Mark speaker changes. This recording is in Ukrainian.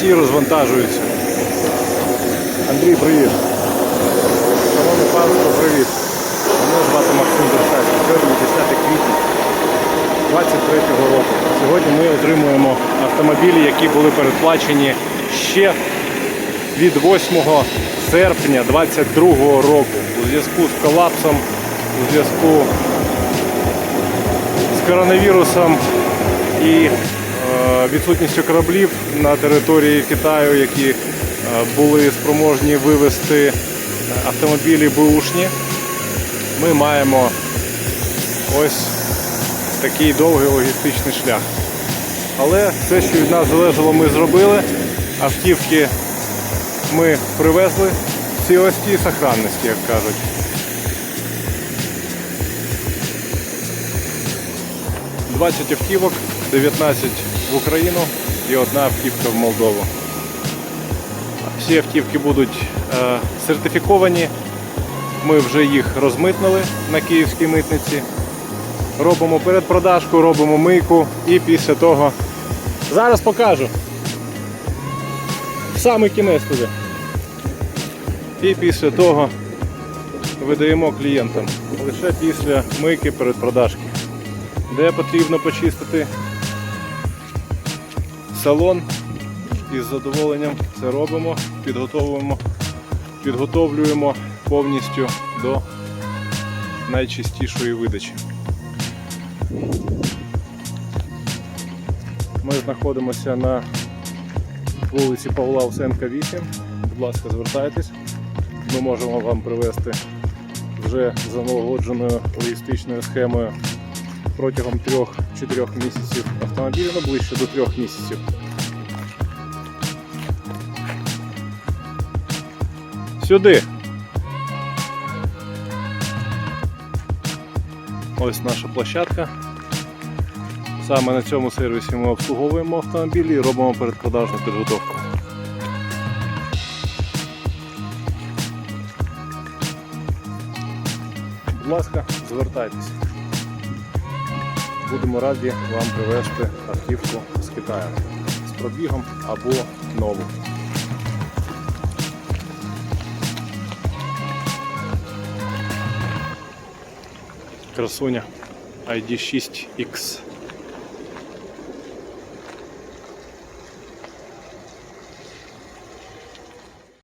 Speaker 1: всі розвантажуються. Андрій, привіт. Шановне панство, привіт. Мене звати Максим Берсацький. Сьогодні 10 квітня 23 року. Сьогодні ми отримуємо автомобілі, які були передплачені ще від 8 серпня 22 року у зв'язку з колапсом, у зв'язку з коронавірусом і відсутністю кораблів на території Китаю, які е, були спроможні вивезти е, автомобілі бушні. Ми маємо ось такий довгий логістичний шлях. Але все, що від нас залежало, ми зробили. Автівки ми привезли в цілості і сохранності, як кажуть. Двадцять автівок, 19 в Україну і одна автівка в Молдову. Всі автівки будуть е, сертифіковані. Ми вже їх розмитнили на київській митниці. Робимо передпродажку, робимо мийку і після того. Зараз покажу. В самий кінець туди. І після того видаємо клієнтам. Лише після мийки передпродажки. Де потрібно почистити салон. І з задоволенням це робимо, підготовуємо, підготовлюємо повністю до найчистішої видачі. Ми знаходимося на вулиці Павла Усенка 8. Будь ласка, звертайтесь. Ми можемо вам привезти вже за налагодженою логістичною схемою протягом 3-4 місяців автомобілі, ну ближче до 3 місяців. Сюди. Ось наша площадка. Саме на цьому сервісі ми обслуговуємо автомобілі і робимо передпродажну підготовку. Будь ласка, звертайтеся. Будемо раді вам привезти автівку з Китаю з пробігом або нову. Красуня ID6X.